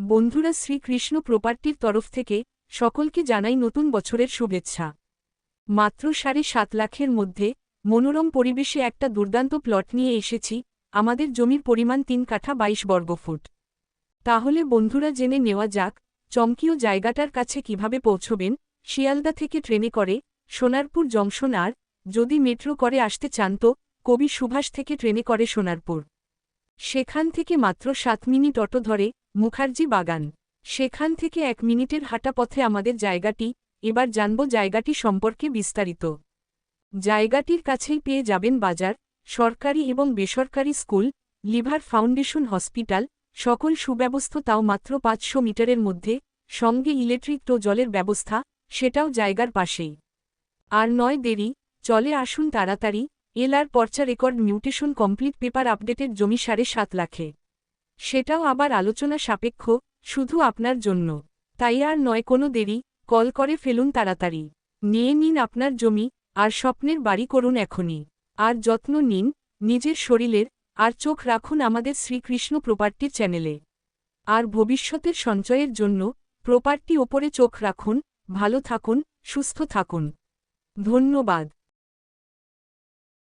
বন্ধুরা শ্রীকৃষ্ণ প্রপার্টির তরফ থেকে সকলকে জানাই নতুন বছরের শুভেচ্ছা। মাত্র সাড়ে সাত লাখের মধ্যে মনোরম পরিবেশে একটা দুর্দান্ত প্লট নিয়ে এসেছি, আমাদের জমির পরিমাণ তিন কাঠা বাইশ বর্গফুট তাহলে বন্ধুরা জেনে নেওয়া যাক, চমকীয় জায়গাটার কাছে কীভাবে পৌঁছবেন, শিয়ালদা থেকে ট্রেনে করে সোনারপুর জংশন আর যদি মেট্রো করে আসতে চান তো কবি সুভাষ থেকে ট্রেনে করে সোনারপুর। সেখান থেকে মাত্র সাত মিনিট অটো ধরে মুখার্জি বাগান। সেখান থেকে এক মিনিটের হাঁটা পথে আমাদের জায়গাটি, এবার জানব জায়গাটি সম্পর্কে বিস্তারিত। জায়গাটির কাছেই পেয়ে যাবেন বাজার, সরকারি এবং বেসরকারি স্কুল, লিভার ফাউন্ডেশন হসপিটাল, সকল সুব্যবস্থা তাও মাত্র পাঁচশো মিটারের মধ্যে, সঙ্গে ইলেকট্রিক তো জলের ব্যবস্থা, সেটাও জায়গার পাশেই। আর নয় দেরি, চলে আসুন তাড়াতাড়ি, এলআর পর্চা রেকর্ড মিউটেশন কমপ্লিট পেপার আপডেটের জমি সাড়ে সাত লাখে। সেটাও আবার আলোচনা সাপেক্ষ, শুধু আপনার জন্য। তাই আর নয়, কোনো দেরি, কল করে ফেলুন তাড়াতাড়ি। নিয়ে নিন আপনার জমি, আর স্বপ্নের বাড়ি করুন এখনই। আর যত্ন নিন, নিজের শরীরের, আর চোখ রাখুন আমাদের শ্রীকৃষ্ণ প্রপার্টির চ্যানেলে। আর ভবিষ্যতের সঞ্চয়ের জন্য, প্রপার্টি ওপরে চোখ রাখুন, ভালো থাকুন, সুস্থ থাকুন। ধন্যবাদ।